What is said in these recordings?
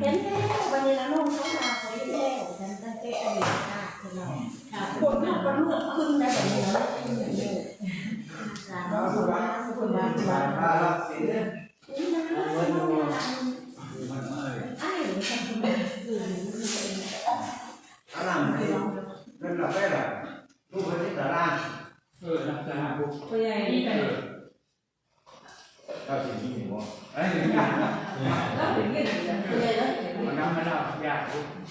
เห็นแล้ววันนี้นะลูกเขามาเขาเห็นแล้วฉันตั้งแต่อดีตชาติเนาะคนลูกคนลูกขึ้นได้แบบนี้เนาะขึ้นอย่างนี้สาธุสาธุสาธุสาธุพาลักสินนี่นะไอ้หนูทำคนอื่นอันนั้นให้เงินเราได้ละลูกคนนี้ตารางเออรักษาบุกตัวใหญ่นี่ไปเราสิมีบ่ เอ้ย แล้วถึงเงินตัวใหญ่แล้ว มันน้ำมันเอาย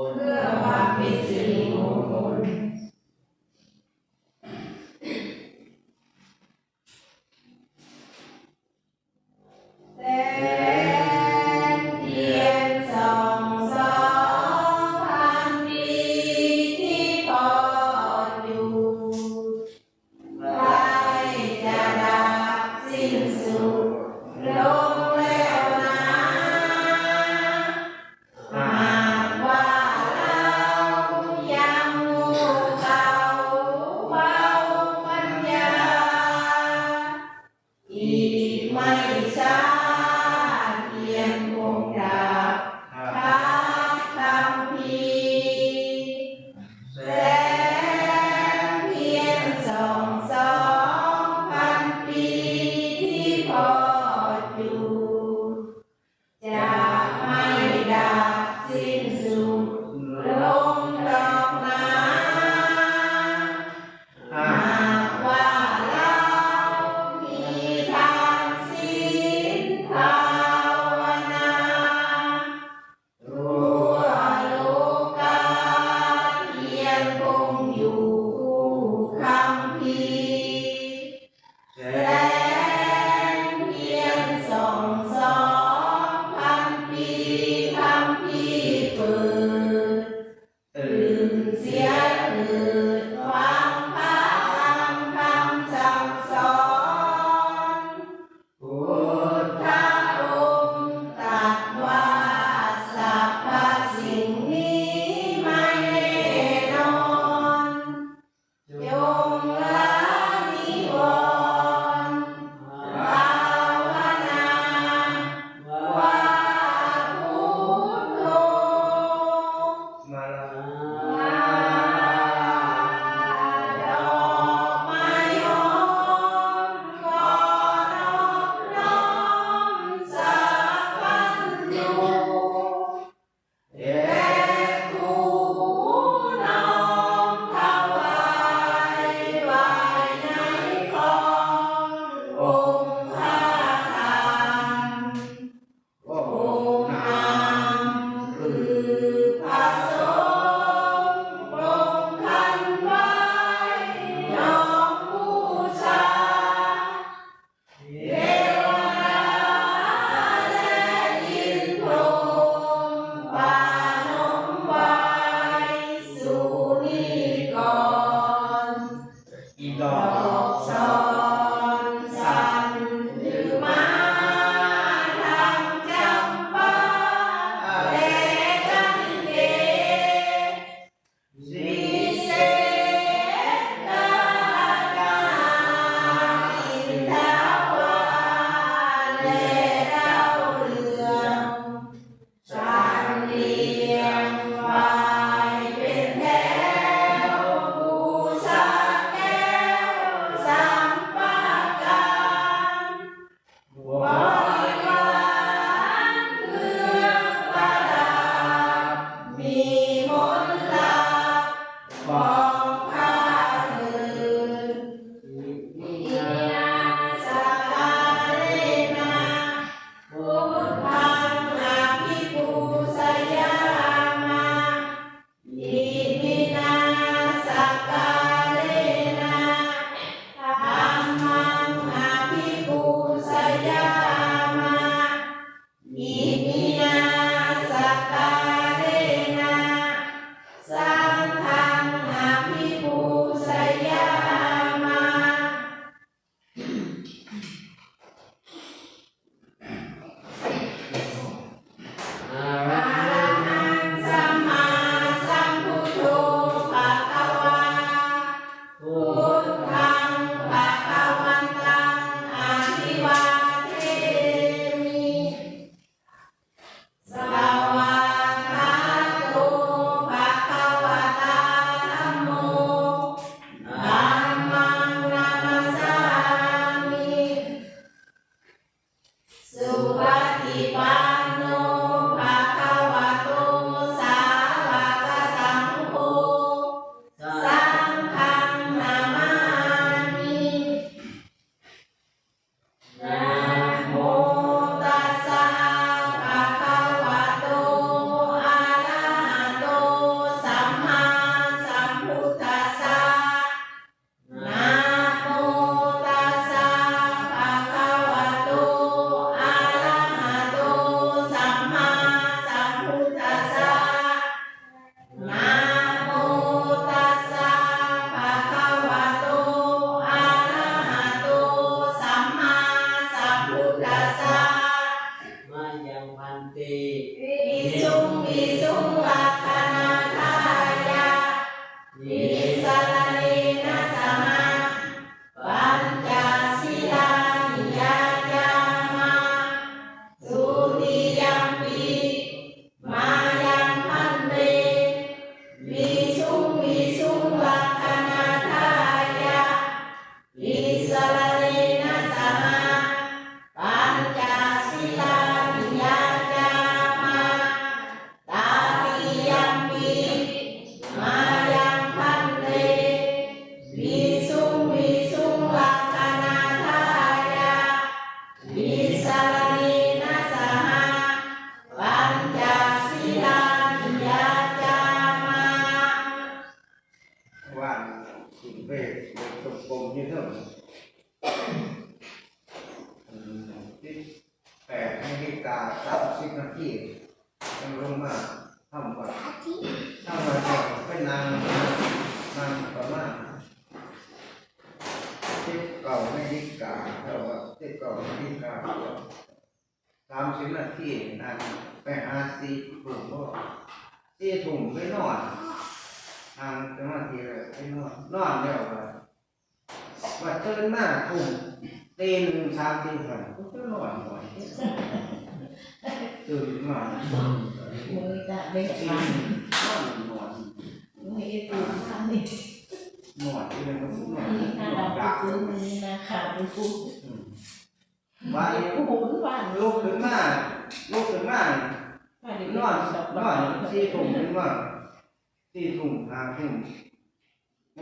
เพื่อความเป็นสิริมงคลาฬิกาสามสิบนาทียังลงมาทำก่อนทำมาก่อนเป็นนางนางประมาณสิบเก้านาฬิกาเท่ากับสิบเก้านาฬิกาสามสิบนาทีนางไปหาสี่ถุงก็สี่ถุงไปนอนทางสมาธิเลยไอ้นอนนอนแล้วว่าว่าตื่นมาทุ่มตีหนึ่งสามตีหันก็จะนอนหน่อย ตื่นมามือจะเด็กตีมานอนนอนมือตูข้างนี่นอนที่นั่นก็นอนนี่ถ้านอเรานดักมันนี่นะค่ะไปพูว่าผู้หุ่นว่านลูกขึ้นมาลูกขึ้นมานอนนอนสี่ทุ่ถึงว่าสี่ทุ่มห้าทุ่ม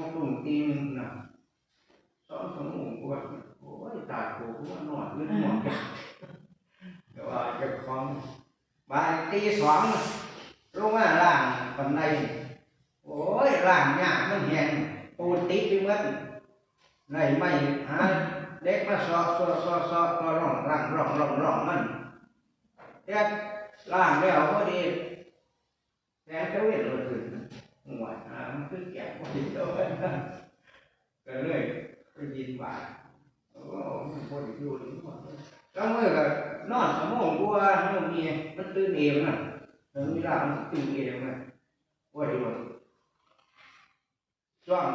าทุ่มตีหนึ่งนะสองชั่วโมงกว่าโอ้ยตาโตกูว่านอนเล่นหมอนกัน แต่ว่าเก็บของบายตีสองลงมาล่างปันไดโอ้ยล่างยากมันแหงปูนติดไปหมดไหนไม่หาเด็กมาสอบสอบสอบสอบก็ร้องร่างร้องร้องร้องมันเฮ็ดล่างแล้วพอดีแทนจะเวทเลยขึ้นหัวอ่ามันขึ้นแก่พอดีด้วก็เลยไปยินบาทโอ้มันอยู่นี่หมดแล้ วเมื่อก็นอนสมองกูว่าโยมนี่มันตื่นเองนะถึงเวลามันตื่นเองนะว่าดีว่าช่วง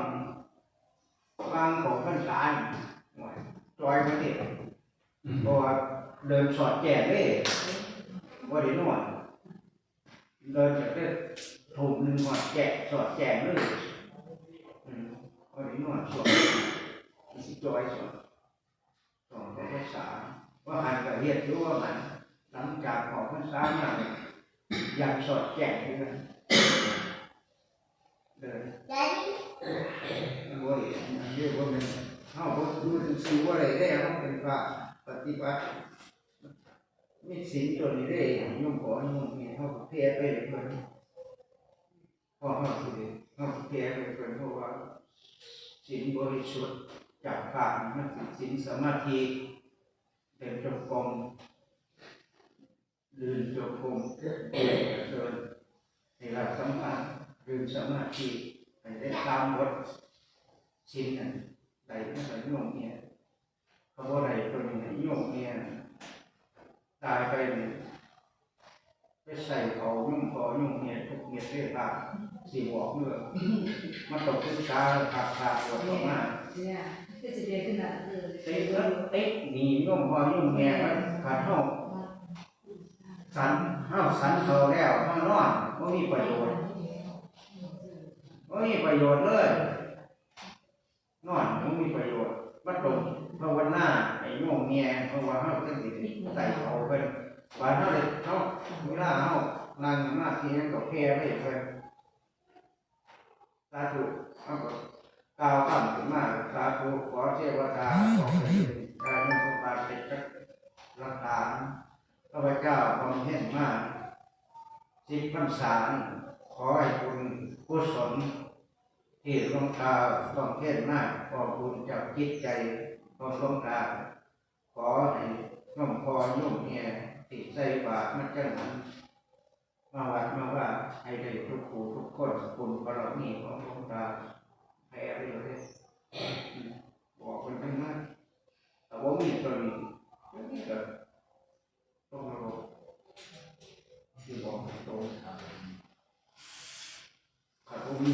บางของพรรษานจอยมาเด็ดเพราะว่าเดินสอดแจกเลยว่าดีนอนเดินจากเด็ถูกหนึ่งว่าแจกสอดแจกเลยว่าดีนอนสอดจอยสอดสองพรรษา ว่าหันกับเรียกรู้ว่ามันหลังจากออกพรรษามาเนี่ยอยากสอดแจกด้วยเดินบ่ได้อันนี้ว่ามันเฮาบ่ดูถึงสิว่าอะไรได้เฮาเป็นพระปฏิบัติมีศีลตัวนี้ได้โยมขอโยมนี่ยเฮาเพียไปเลยเพิ่นพอเฮาสิได้เฮาเพียไปเพิ่นเพราะว่าศีลบริสุทธิ์จากปากมันสิศีลสมาธิ เดินจงกรมเดินจงกรมเดินให้รับสัมผัสเดินสมาธิให้ได้ตามบทชิ้นนั้นใดไม่ใส่โยมเนี่ยเขาบอกใดตัวนี้โยมเนี่ยตายไปเนี่ยไปใส่เขาโยมคอโยมเนี่ยทุกเม็ดเรียบาสีบอกเมื่อมาตกขึ้นตาขาดขาดปวดออกมาเนี่ยก็จะเรียนขนาดเออ เตะเลือดเตะหนีโยมคอโยมเนี่มันขาดห้องสันห้าสันเขาแล้วห้านอนไม่มีประโยชน์ไม่มีประโยชน์เลยนอนมันมีประโยชน์มาตรงภาวนาไอ้โยมเมียเพราะว่าเขาต้องสิใส่เขาเป็นว่าเขาเลยเขาเวลาเขานั่งมาทีนั้นก็แพ้ไปเพิ่นสาธุเขาก็ กล่าวคำขึ้นมากสาธุขอเทวดาขอเป็นได้ยมบาลเป็นรักษาข้าพเจ้าความเห็นมากสิบพรรษาขอให้คุณกุศลที่ลงตาต้องเทศน์มากขอบคุณจากจิตใจของลงตาขอให้น้องพอนุ่มเนี่ยติดใจบาทมันจะนั้นมาวัดมาว่าให้ได้ทุกผู้ทุกคนคุณบารมีของลงตา ให้อะไรเลยบอกคนทั้งนั้นแต่ว่ามีตัวนี้นี่ก็ต้องมาบอกที่บอกตรงขาดว่ามี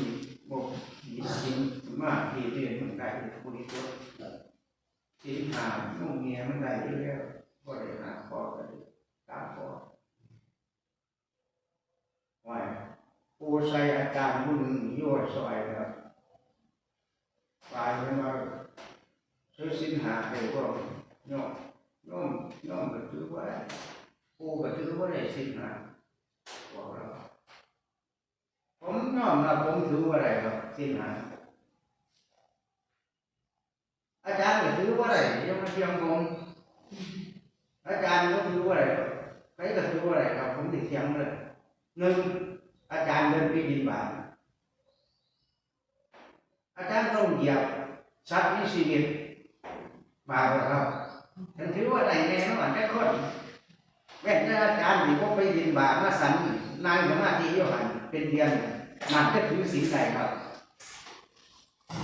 บอกมีสิ่งมากที่เรียนมันได้บริสุทธิ์สิ่งหานุ่งเมียมันได้เยอะๆก็ได้หาพอกันตามพอว่าผู้ใส่อาจารย์ผู้หนึ่งยั่วซอยครับกลายเป็นว่า ซื้อสินหาไปก็ย่อมย่อมย่อมก็ถือว่าได้ผู้ก็ถือว่าได้สินหาบอกแล้วผมยอมรับผมถือว่าอะไรครับสิ้นหาอาจารย์ก็ถือว่าอะไรยังมาเทียงผมอาจารย์ก็ถือว่าอะไรครับใครก็ถือว่าอะไรครับผมติดเทียงเลยหนึ่งอาจารย์เดินไปบินบาตอาจารย์ต้องเหยียบสัตว์มีชีวิต บาปครับฉันถือว่าไรแน่นอนแค่คนแม้แต่อาจารย์ที่ผมไปบินบาตมาสันนางสมาธิโยหันเป็นเดือนมันจะถือศีลใดครับ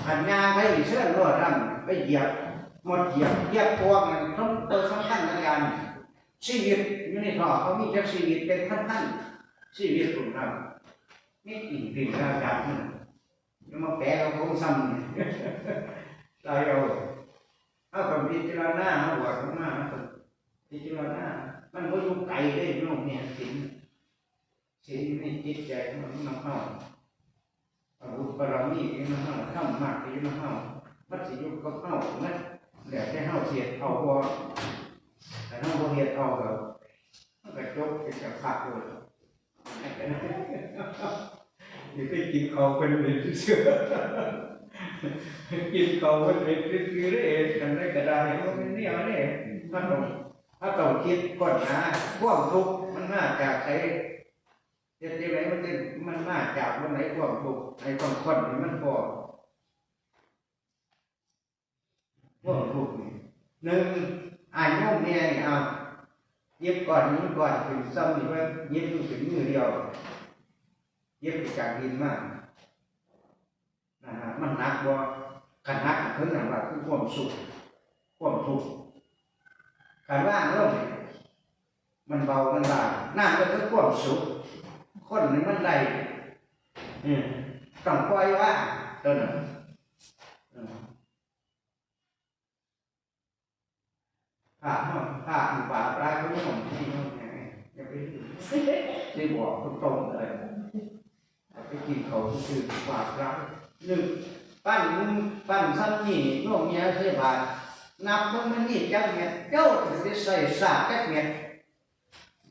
หันยางไปเชื่อรวดร่ำไปเหยียบหมดเหยียบเหยียบพวกมันต้องเตัวสำคัญในการชีวิตอยู่ในท่อเขามีจักชีวิตเป็นพันพันชีวิตของเรานี่อีกสิ่งอาจารย์นี่ยังมาแปลเราคงซ้ำเนี่ยตายเอา เอากับพิจารณาหัวข้างหน้าเอาพิจารณามันก็ยู่งไกลเลยโลกเนี่ยสิ่งสิ่งนี้จิตใจมันน้ำเข้าอาวุธบารมีที่น้ำเข้าข้ามมากที่น้ำเข้ามัดสิยุก็เข้ามัดแหล่แต่เข้าเสียดเอาพอแต่เข้าพอเหียดเอาแบบมันก็จบเป็นกับขาดเลยนี่ไปกินเขาเป็นเป็นเชื่อ กินเขาเป็นเป็นคือได้เองกันได้กระดาษเขาเป็นเนี่ยเนี่ยถ้าต้องถ้าต้องคิดก่อนนะพวกทุกข์มันน่าจากใช้เฮ็ดจังไดมันจะมันมาจากวันไหนความทุกข์ไอ้ความคนนี่มันพอความทุกข์นี่หนึ่งอ่ายโยมเนี่ยนี่เอาเย็บก่อนนี้ก่อนถึงซ้ำนี่ว่าเย็บถึงมือเดียวเย็บไปจากดินมาก นะฮะมันนักบ่ขันนักเพิ่นน่ะว่าคือความสุขความทุกข์การว่างลงเนี่ยมันเบามันบางน้ำก็คือความสุขคนนี่มันได้อืมต้องปล่อยว่าตัวนั้นอืมผ้าห้องผ้าอุปาปลาก็ไม่ของที่ห้องไงอย่าไปที่บอกตรงๆเลยไปกินเขาคือฝากรัก หนึ่งปั้นมึงปั้นซ้ำนี่โยมเมียใส่บาทนับมึงมันนี่จักเม็ดเจ้าจะไปใส่สากจักเม็ด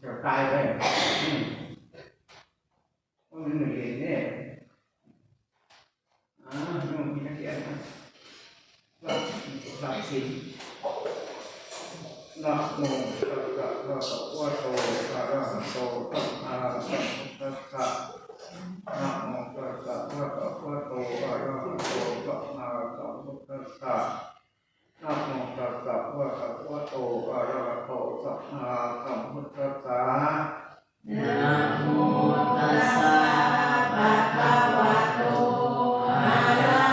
จะตายไปอืมมันหนึ่งเองเนี่ยอ่าโยมมีนักเรียนนะว่าสักสินะโมตัสสะภะคะวะโตอะระหะโตสัมมาสัมพุทธัสสะ นะโมตัสสะภะคะวะโตอะระหะโตสัมมาสัมพุทธัสสะนะโมตัสสะภะคะวะโตอะระหะโตสัมมาสัมพุทธัสสะนะโมตัสสะภะคะวะโตอะระ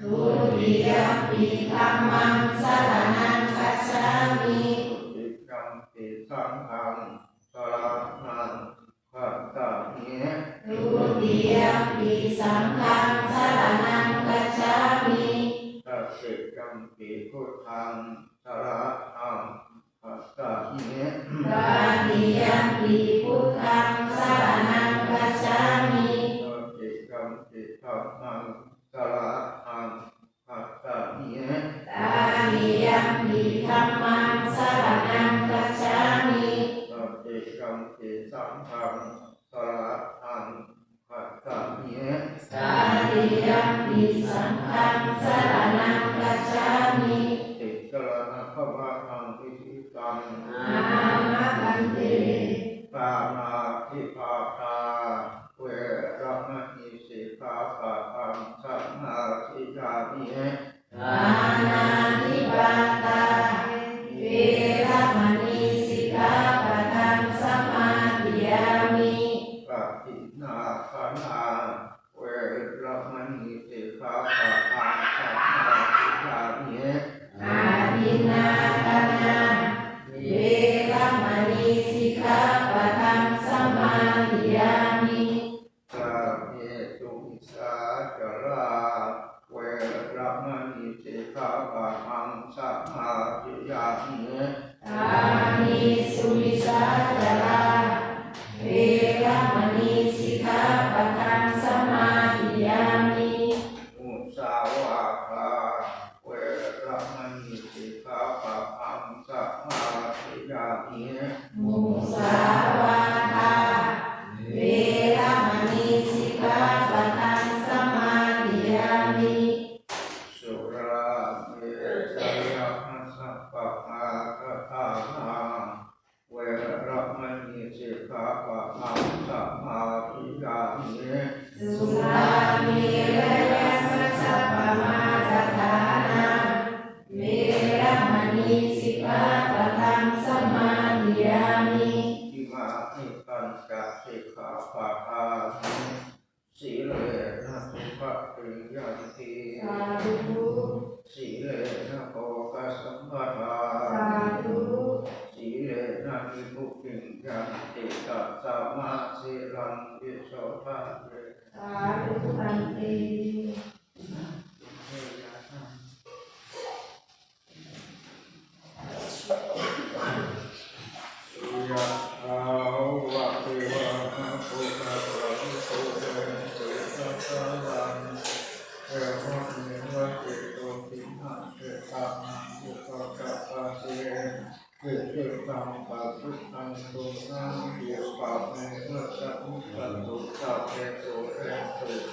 ทุติยมปีธัมมังสรณังคัจฉามิตุติยัมปิสังฆังสระนังกัจจามิทุติยมปีสัง สรณังคัจฉามิติสรณะภวะทังอิทิตังอามะพันเตปานาทิปาตา สิกขาปะทาสีเลนะสุขะปิยันติสาธุสีเลนะโภคสัมปทาสาธุสีเลนะนิพุยันติตัสสะมาสีรังวิโสภะเวสาธุพันเต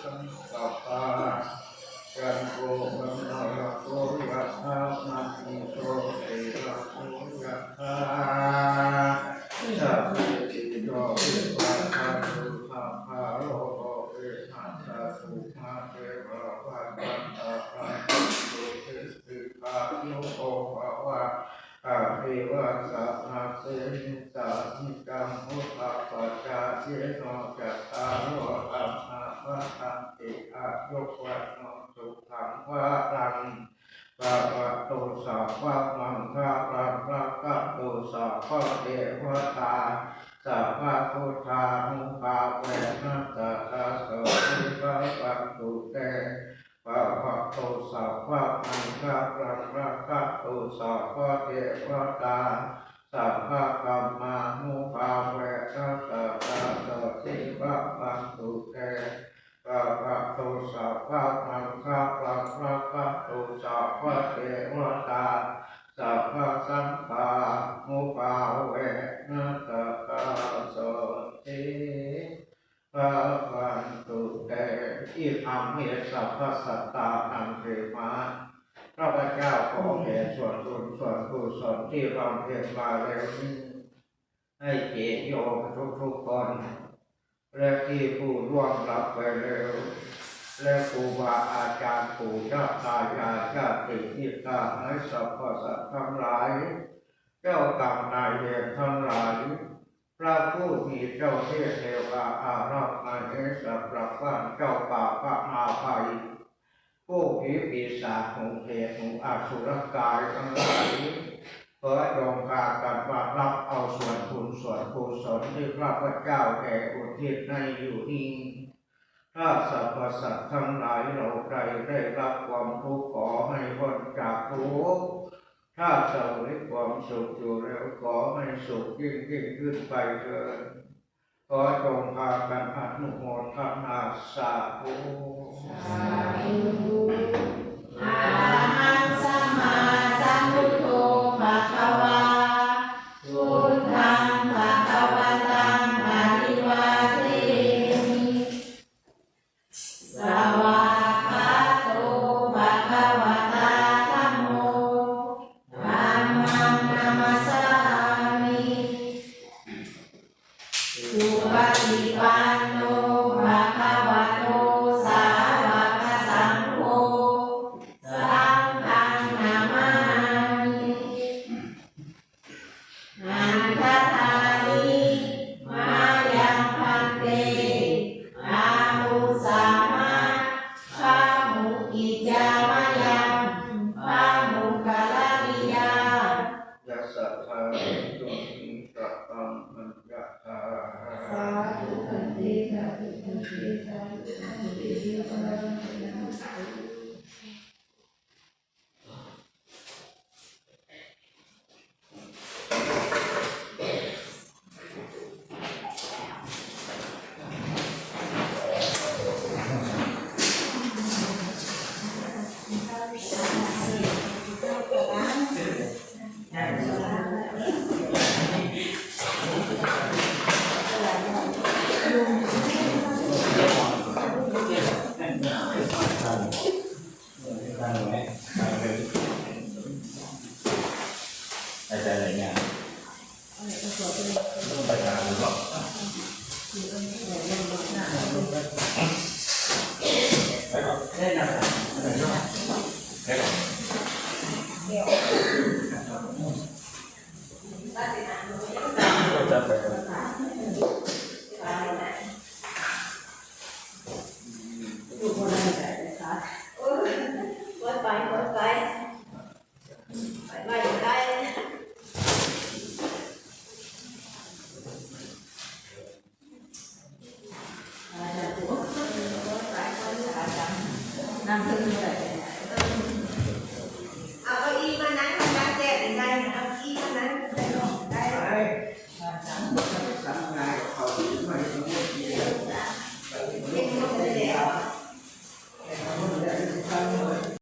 สังกัปปะกันโกมังนาโกยะธานามิโตเอระโกยะธาสัพพิติโยวิปัสสนาสุขาภาโรโกเวหัสสะสุมาเทวะวันตันตะปันตุติสิกายุโกภวะอาภิวะสัพพะเสนิสานิกังมุขะปัจจาเยโนจัตตารโออัม หะวะตันติอายุวันโนสุขังวะรังปะปะโตสัพพะมังคะรังรักะโตสัพพะเทวตาสัพพะพุทธานุภาเวนัสสะตาโสติภะปันตุเตปะปะโตสัพพะมังคะรังรักะโตสัพพะเทวตาสัพพะกัมมานุภาเวนัสสะตาโสติภะปันตุเต ปะปะโตสัพพะมังคะปะปะปะโตสัพพะเทวตาสัพพะสัมปามุปาเวนะตะกาโสติปะปันตุเตอิธัมเมสัพพะสัตตานังเทมาพระพเจ้าขอแผ่ส่วนบุญส่วนกุศลที่เราเพียรมาแล้วนี้ให้เจโยมทุกๆคน และที่ผู้ร่วงรับไปแล้วและครูบาอาจารย์ปู่เจ้าตายายชาติที่ตาให้สรรพสัตว์ทั้งหลาย เจ้ากรรมนายเวรทั้งหลาย พระผู้มีเจ้าเทพเทวาอาราธนาเอสัพระบ้านเจ้าป่าพระนาภัยผู้ผีปีศาจหงเพศหงอาสุรกายทั้งหลาย ขอจงพากันมารับเอาส่วนบุญส่วนกุศลที่พระพุทธเจ้าแก่อุทิศในอยู่นี้ถ้าสรรพสัตว์ทั้งหลายเราใครได้รับความทุกข์ขอให้พ้นจากทุกข์ถ้าเสวยความสุขอยู่แล้วขอให้สุขยิ่งยิ่งขึ้นไปเถิดขอจงพากันอนุโมทนาสาธุสาธุอะ ธุคันติสาธุคันติสาธุคันติสาธุเ